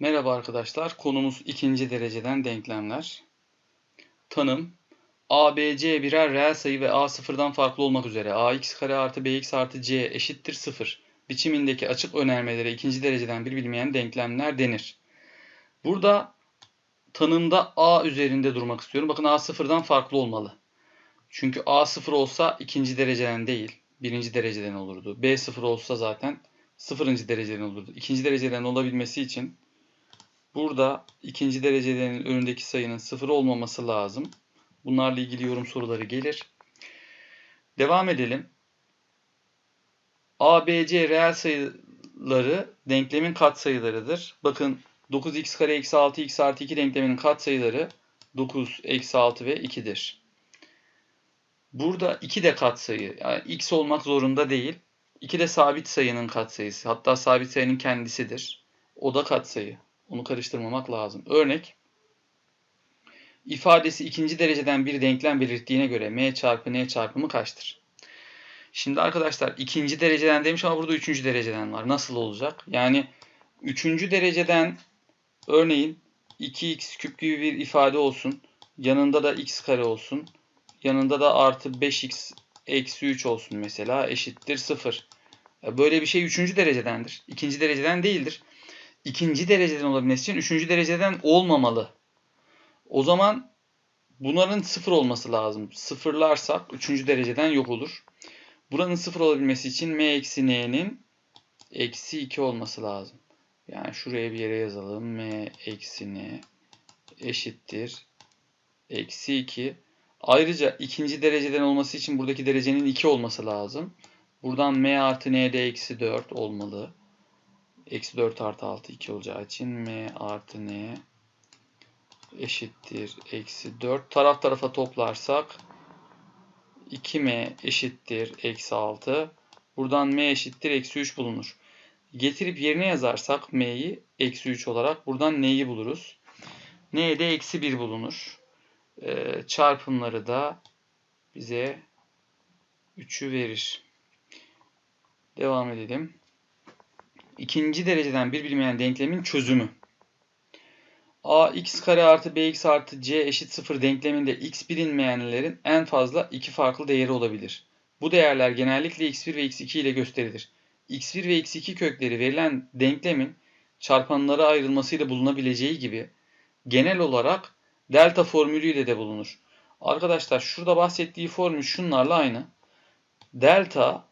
Merhaba arkadaşlar. Konumuz ikinci dereceden denklemler. Tanım. a, b, c birer reel sayı ve a sıfırdan farklı olmak üzere ax kare artı bx artı c eşittir sıfır biçimindeki açık önermelere ikinci dereceden bir bilmeyen denklemler denir. Burada tanımda a üzerinde durmak istiyorum. Bakın a sıfırdan farklı olmalı. Çünkü a sıfır olsa ikinci dereceden değil, birinci dereceden olurdu. b sıfır olsa zaten sıfırıncı dereceden olurdu. İkinci dereceden olabilmesi için Burada ikinci derecelerin önündeki sayının sıfır olmaması lazım. Bunlarla ilgili yorum soruları gelir. Devam edelim. A, B, C reel sayıları denklemin katsayılarıdır. Bakın 9x kare eksi 6x artı 2 denkleminin katsayıları 9, eksi 6 ve 2'dir. Burada 2 de katsayı. Yani x olmak zorunda değil. 2 de sabit sayının katsayısı. Hatta sabit sayının kendisidir. O da katsayı. Onu karıştırmamak lazım. Örnek ifadesi ikinci dereceden bir denklem belirttiğine göre m çarpı n çarpımı kaçtır? Şimdi arkadaşlar ikinci dereceden demiş ama burada üçüncü dereceden var. Nasıl olacak? Yani üçüncü dereceden örneğin 2x küp gibi bir ifade olsun. Yanında da x kare olsun. Yanında da artı 5x eksi 3 olsun mesela eşittir 0. Böyle bir şey üçüncü derecedendir. İkinci dereceden değildir ikinci dereceden olabilmesi için üçüncü dereceden olmamalı. O zaman bunların sıfır olması lazım. Sıfırlarsak üçüncü dereceden yok olur. Buranın sıfır olabilmesi için m eksi n'nin eksi 2 olması lazım. Yani şuraya bir yere yazalım. m eksi n eşittir. Eksi 2. Ayrıca ikinci dereceden olması için buradaki derecenin 2 olması lazım. Buradan m artı n de eksi 4 olmalı. Eksi 4 artı 6 2 olacağı için m artı n eşittir eksi 4. Taraf tarafa toplarsak 2m eşittir eksi 6. Buradan m eşittir eksi 3 bulunur. Getirip yerine yazarsak m'yi eksi 3 olarak buradan n'yi buluruz. n'de eksi 1 bulunur. Ee, çarpımları da bize 3'ü verir. Devam edelim ikinci dereceden bir bilinmeyen denklemin çözümü. a x kare artı bx artı c eşit 0 denkleminde x bilinmeyenlerin en fazla iki farklı değeri olabilir. Bu değerler genellikle x1 ve x2 ile gösterilir. x1 ve x2 kökleri verilen denklemin çarpanlara ayrılmasıyla bulunabileceği gibi genel olarak delta formülüyle de bulunur. Arkadaşlar şurada bahsettiği formül şunlarla aynı. Delta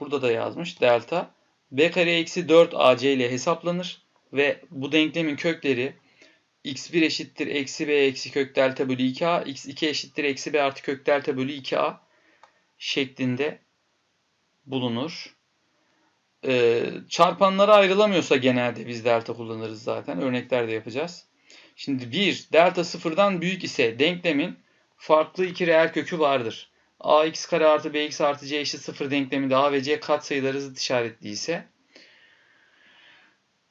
burada da yazmış. Delta b kare eksi 4 ac ile hesaplanır ve bu denklemin kökleri x1 eşittir eksi b eksi kök delta bölü 2a, x2 eşittir eksi b artı kök delta bölü 2a şeklinde bulunur. Ee, çarpanlara ayrılamıyorsa genelde biz delta kullanırız zaten. Örnekler de yapacağız. Şimdi 1 delta sıfırdan büyük ise denklemin farklı iki reel kökü vardır ax kare artı bx artı c eşit 0 denkleminde a ve c katsayıları zıt işaretli ise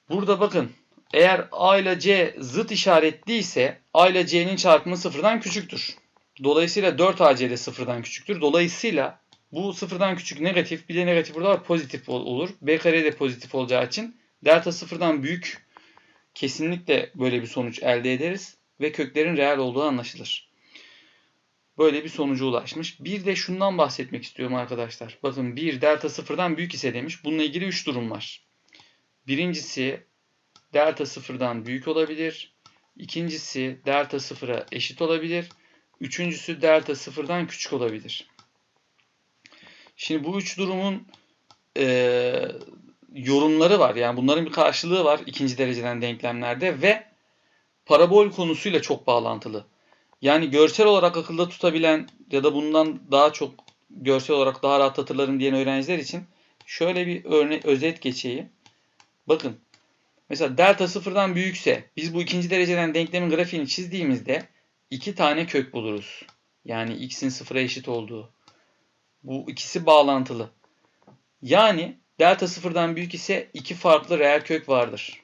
burada bakın eğer a ile c zıt işaretli ise a ile c'nin çarpımı sıfırdan küçüktür. Dolayısıyla 4ac de sıfırdan küçüktür. Dolayısıyla bu sıfırdan küçük negatif bir de negatif burada var pozitif olur. b kare de pozitif olacağı için delta sıfırdan büyük kesinlikle böyle bir sonuç elde ederiz ve köklerin reel olduğu anlaşılır böyle bir sonuca ulaşmış. Bir de şundan bahsetmek istiyorum arkadaşlar. Bakın bir delta sıfırdan büyük ise demiş. Bununla ilgili 3 durum var. Birincisi delta sıfırdan büyük olabilir. İkincisi delta sıfıra eşit olabilir. Üçüncüsü delta sıfırdan küçük olabilir. Şimdi bu üç durumun e, yorumları var. Yani bunların bir karşılığı var ikinci dereceden denklemlerde ve parabol konusuyla çok bağlantılı. Yani görsel olarak akılda tutabilen ya da bundan daha çok görsel olarak daha rahat hatırlarım diyen öğrenciler için şöyle bir örnek özet geçeyim. Bakın mesela delta sıfırdan büyükse biz bu ikinci dereceden denklemin grafiğini çizdiğimizde iki tane kök buluruz. Yani x'in sıfıra eşit olduğu. Bu ikisi bağlantılı. Yani delta sıfırdan büyük ise iki farklı reel kök vardır.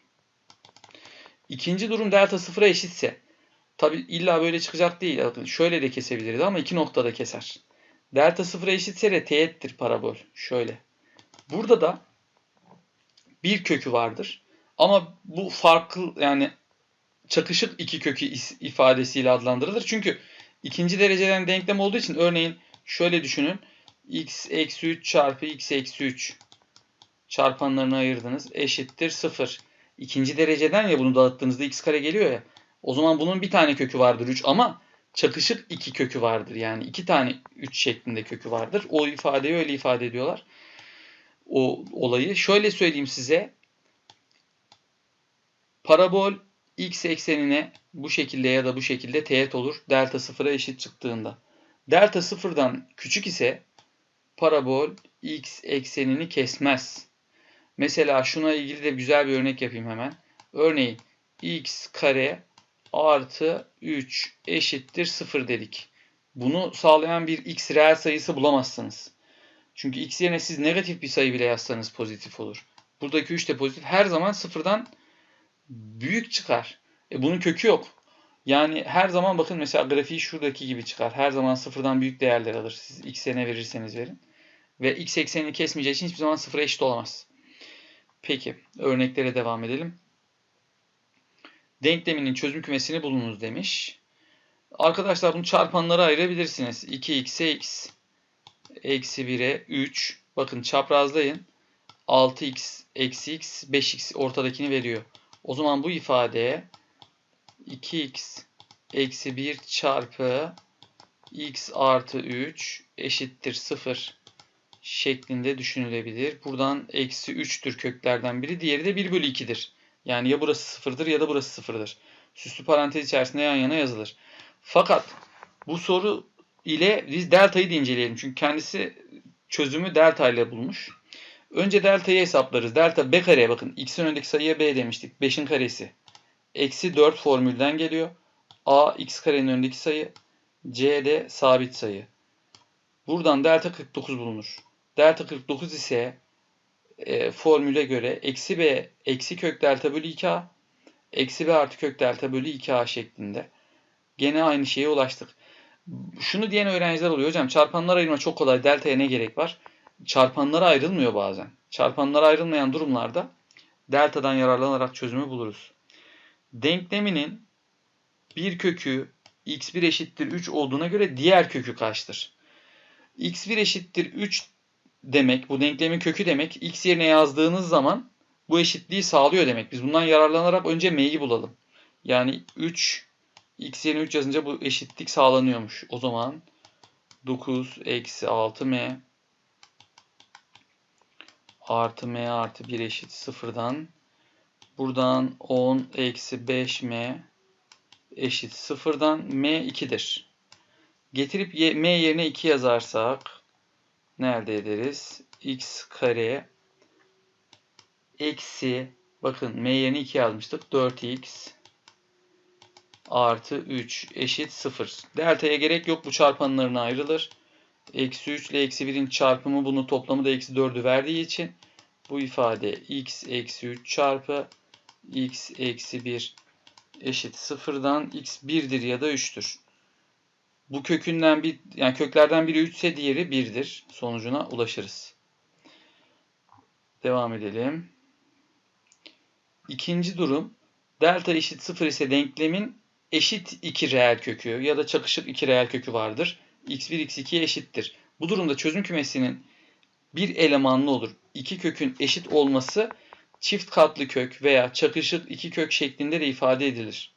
İkinci durum delta sıfıra eşitse Tabi illa böyle çıkacak değil. Şöyle de kesebiliriz ama iki noktada keser. Delta sıfıra eşitse de teğettir parabol. Şöyle. Burada da bir kökü vardır. Ama bu farklı yani çakışık iki kökü ifadesiyle adlandırılır. Çünkü ikinci dereceden denklem olduğu için örneğin şöyle düşünün. x eksi 3 çarpı x eksi 3 çarpanlarını ayırdınız. Eşittir 0. İkinci dereceden ya bunu dağıttığınızda x kare geliyor ya. O zaman bunun bir tane kökü vardır 3 ama çakışık iki kökü vardır. Yani iki tane 3 şeklinde kökü vardır. O ifadeyi öyle ifade ediyorlar. O olayı. Şöyle söyleyeyim size. Parabol x eksenine bu şekilde ya da bu şekilde teğet olur. Delta sıfıra eşit çıktığında. Delta sıfırdan küçük ise parabol x eksenini kesmez. Mesela şuna ilgili de güzel bir örnek yapayım hemen. Örneğin x kare artı 3 eşittir 0 dedik. Bunu sağlayan bir x reel sayısı bulamazsınız. Çünkü x yerine siz negatif bir sayı bile yazsanız pozitif olur. Buradaki 3 de pozitif. Her zaman sıfırdan büyük çıkar. E bunun kökü yok. Yani her zaman bakın mesela grafiği şuradaki gibi çıkar. Her zaman sıfırdan büyük değerler alır. Siz x'e ne verirseniz verin. Ve x eksenini kesmeyeceği için hiçbir zaman sıfıra eşit olamaz. Peki örneklere devam edelim. Denkleminin çözüm kümesini bulunuz demiş. Arkadaşlar bunu çarpanlara ayırabilirsiniz. 2x'e x eksi 1'e 3. Bakın çaprazlayın. 6x eksi x 5x ortadakini veriyor. O zaman bu ifadeye 2x eksi 1 çarpı x artı 3 eşittir 0 şeklinde düşünülebilir. Buradan eksi 3'tür köklerden biri. Diğeri de 1 bölü 2'dir. Yani ya burası 0'dır ya da burası 0'dır. Süslü parantez içerisinde yan yana yazılır. Fakat bu soru ile biz delta'yı da inceleyelim. Çünkü kendisi çözümü delta ile bulmuş. Önce delta'yı hesaplarız. Delta b kareye bakın. x'in önündeki sayıya b demiştik. 5'in karesi. Eksi 4 formülden geliyor. a x karenin önündeki sayı. c de sabit sayı. Buradan delta 49 bulunur. Delta 49 ise e, formüle göre eksi b eksi kök delta bölü 2a eksi b artı kök delta bölü 2a şeklinde. Gene aynı şeye ulaştık. Şunu diyen öğrenciler oluyor. Hocam çarpanlar ayırma çok kolay. Delta'ya ne gerek var? Çarpanlara ayrılmıyor bazen. Çarpanlara ayrılmayan durumlarda delta'dan yararlanarak çözümü buluruz. Denkleminin bir kökü x1 eşittir 3 olduğuna göre diğer kökü kaçtır? x1 eşittir 3 demek, bu denklemin kökü demek. x yerine yazdığınız zaman bu eşitliği sağlıyor demek. Biz bundan yararlanarak önce m'yi bulalım. Yani 3 x yerine 3 yazınca bu eşitlik sağlanıyormuş. O zaman 9 eksi 6m artı m artı 1 eşit sıfırdan buradan 10 eksi 5m eşit sıfırdan m 2'dir. Getirip m yerine 2 yazarsak ne elde ederiz? x kare eksi bakın m yerine 2 yazmıştık. 4x artı 3 eşit 0. Delta'ya gerek yok. Bu çarpanlarına ayrılır. Eksi 3 ile eksi 1'in çarpımı bunu toplamı da eksi 4'ü verdiği için bu ifade x eksi 3 çarpı x eksi 1 eşit 0'dan x 1'dir ya da 3'tür. Bu kökünden bir yani köklerden biri 3 ise diğeri 1'dir. Sonucuna ulaşırız. Devam edelim. İkinci durum delta eşit 0 ise denklemin eşit iki reel kökü ya da çakışık iki reel kökü vardır. x1 x2'ye eşittir. Bu durumda çözüm kümesinin bir elemanlı olur. İki kökün eşit olması çift katlı kök veya çakışık iki kök şeklinde de ifade edilir.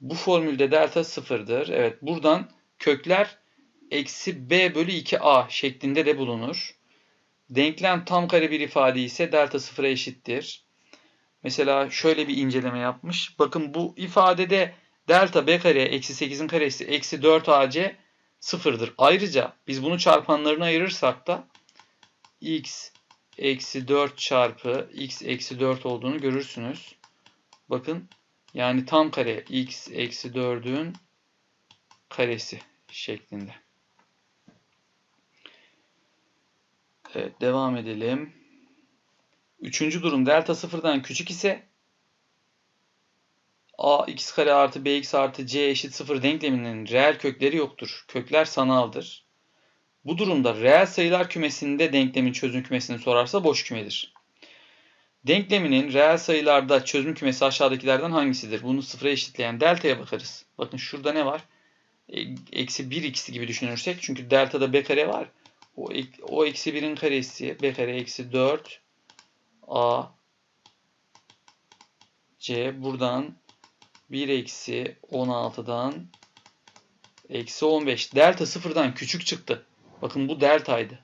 Bu formülde delta sıfırdır. Evet buradan kökler eksi b bölü 2a şeklinde de bulunur. Denklem tam kare bir ifade ise delta sıfıra eşittir. Mesela şöyle bir inceleme yapmış. Bakın bu ifadede delta b kare eksi 8'in karesi eksi 4ac sıfırdır. Ayrıca biz bunu çarpanlarına ayırırsak da x eksi 4 çarpı x eksi 4 olduğunu görürsünüz. Bakın yani tam kare x eksi 4'ün karesi şeklinde. Evet devam edelim. Üçüncü durum delta sıfırdan küçük ise a x kare artı bx artı c eşit sıfır denkleminin reel kökleri yoktur. Kökler sanaldır. Bu durumda reel sayılar kümesinde denklemin çözüm kümesini sorarsa boş kümedir. Denkleminin reel sayılarda çözüm kümesi aşağıdakilerden hangisidir? Bunu sıfıra eşitleyen delta'ya bakarız. Bakın şurada ne var? Eksi 1 x'i gibi düşünürsek. Çünkü delta'da b kare var. O, o eksi 1'in karesi b kare eksi 4 a c buradan 1 eksi 16'dan eksi 15. Delta sıfırdan küçük çıktı. Bakın bu deltaydı.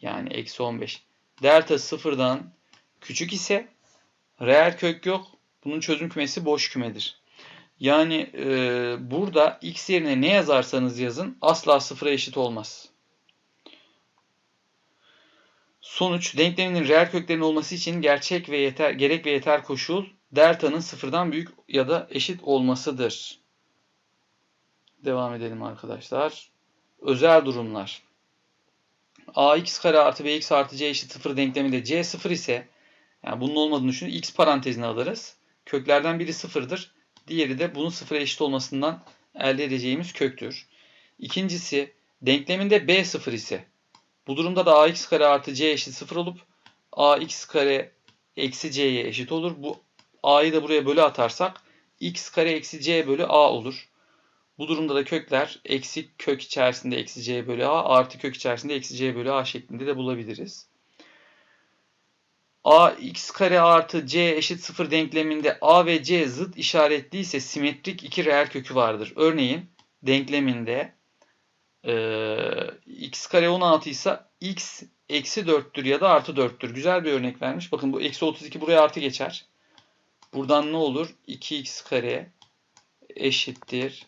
Yani eksi 15. Delta sıfırdan küçük ise reel kök yok. Bunun çözüm kümesi boş kümedir. Yani e, burada x yerine ne yazarsanız yazın asla sıfıra eşit olmaz. Sonuç denkleminin reel köklerin olması için gerçek ve yeter gerek ve yeter koşul delta'nın sıfırdan büyük ya da eşit olmasıdır. Devam edelim arkadaşlar. Özel durumlar. ax kare artı bx artı c eşit 0 denkleminde c 0 ise yani bunun olmadığını düşünün. x parantezine alırız. Köklerden biri sıfırdır. Diğeri de bunun sıfıra eşit olmasından elde edeceğimiz köktür. İkincisi denkleminde b sıfır ise bu durumda da ax kare artı c eşit sıfır olup ax kare eksi c'ye eşit olur. Bu a'yı da buraya bölü atarsak x kare eksi c bölü a olur. Bu durumda da kökler eksi kök içerisinde eksi c bölü a artı kök içerisinde eksi c bölü a şeklinde de bulabiliriz. A x kare artı c eşit 0 denkleminde a ve c zıt işaretli ise simetrik iki reel kökü vardır. Örneğin denkleminde e, x kare 16 ise x eksi 4'tür ya da artı 4'tür. Güzel bir örnek vermiş. Bakın bu eksi 32 buraya artı geçer. Buradan ne olur? 2x kare eşittir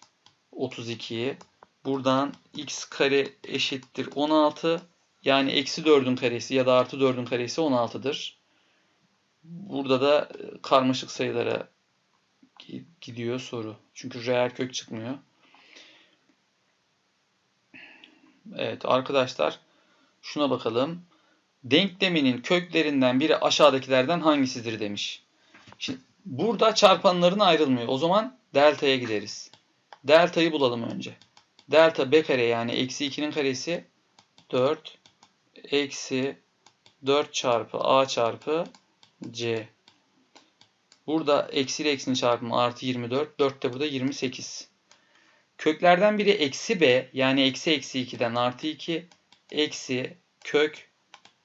32'yi. Buradan x kare eşittir 16. Yani eksi 4'ün karesi ya da artı 4'ün karesi 16'dır. Burada da e, karmaşık sayılara gidiyor soru. Çünkü reel kök çıkmıyor. Evet arkadaşlar şuna bakalım. Denkleminin köklerinden biri aşağıdakilerden hangisidir demiş. Şimdi burada çarpanların ayrılmıyor. O zaman delta'ya gideriz. Delta'yı bulalım önce. Delta b kare yani eksi 2'nin karesi 4 eksi 4 çarpı a çarpı c. Burada eksi eksinin çarpımı artı 24. 4 de burada 28. Köklerden biri eksi b yani eksi eksi 2'den artı 2 eksi kök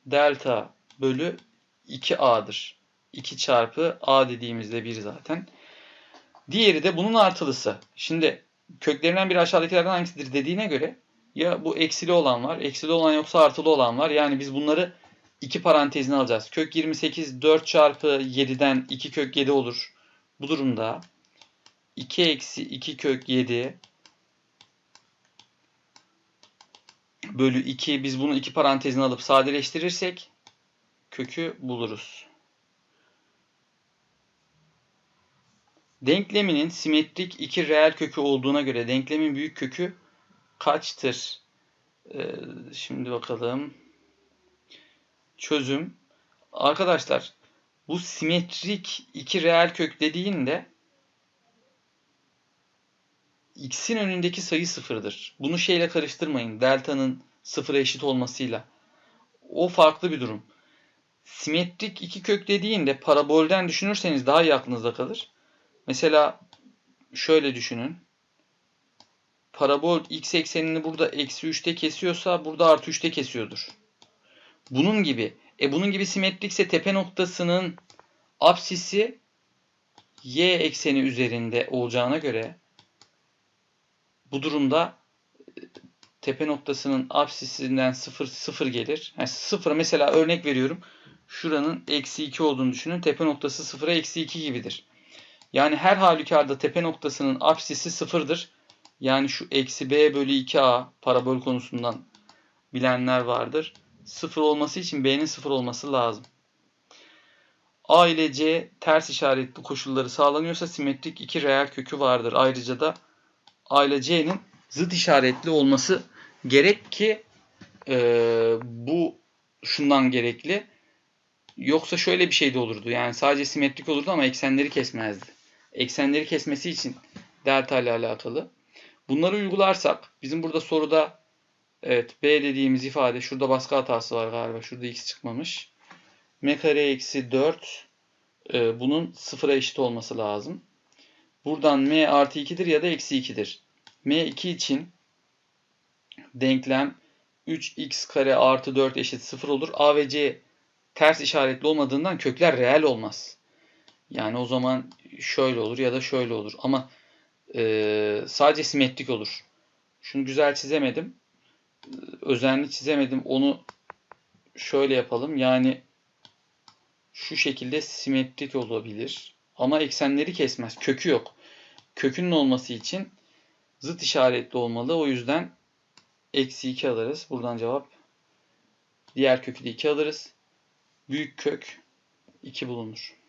delta bölü 2a'dır. 2 çarpı a dediğimizde 1 zaten. Diğeri de bunun artılısı. Şimdi köklerinden biri aşağıdakilerden hangisidir dediğine göre ya bu eksili olan var, eksili olan yoksa artılı olan var. Yani biz bunları iki parantezine alacağız. Kök 28 4 çarpı 7'den 2 kök 7 olur. Bu durumda 2 eksi 2 kök 7 bölü 2 biz bunu iki parantezine alıp sadeleştirirsek kökü buluruz. Denkleminin simetrik iki reel kökü olduğuna göre denklemin büyük kökü kaçtır? Ee, şimdi bakalım. Çözüm. Arkadaşlar bu simetrik iki reel kök dediğinde x'in önündeki sayı sıfırdır. Bunu şeyle karıştırmayın. Delta'nın sıfıra eşit olmasıyla. O farklı bir durum. Simetrik iki kök dediğinde parabolden düşünürseniz daha iyi aklınızda kalır. Mesela şöyle düşünün. Parabol x eksenini burada eksi 3'te kesiyorsa burada artı 3'te kesiyordur. Bunun gibi. E bunun gibi simetrikse tepe noktasının apsisi y ekseni üzerinde olacağına göre bu durumda e, tepe noktasının apsisinden 0 0 gelir. Yani 0 mesela örnek veriyorum. Şuranın eksi 2 olduğunu düşünün. Tepe noktası 0'a eksi 2 gibidir. Yani her halükarda tepe noktasının apsisi sıfırdır. Yani şu eksi b bölü 2a parabol konusundan bilenler vardır. Sıfır olması için b'nin sıfır olması lazım. a ile c ters işaretli koşulları sağlanıyorsa simetrik iki reel kökü vardır. Ayrıca da a ile c'nin zıt işaretli olması gerek ki e, bu şundan gerekli. Yoksa şöyle bir şey de olurdu. Yani sadece simetrik olurdu ama eksenleri kesmezdi eksenleri kesmesi için delta ile alakalı. Bunları uygularsak bizim burada soruda evet B dediğimiz ifade şurada baskı hatası var galiba. Şurada x çıkmamış. m kare eksi 4 e, bunun sıfıra eşit olması lazım. Buradan m artı 2'dir ya da eksi 2'dir. m2 için denklem 3x kare artı 4 eşit 0 olur. a ve c ters işaretli olmadığından kökler reel olmaz. Yani o zaman şöyle olur ya da şöyle olur. Ama e, sadece simetrik olur. Şunu güzel çizemedim. Özenli çizemedim. Onu şöyle yapalım. Yani şu şekilde simetrik olabilir. Ama eksenleri kesmez. Kökü yok. Kökünün olması için zıt işaretli olmalı. O yüzden eksi 2 alırız. Buradan cevap diğer kökü de 2 alırız. Büyük kök 2 bulunur.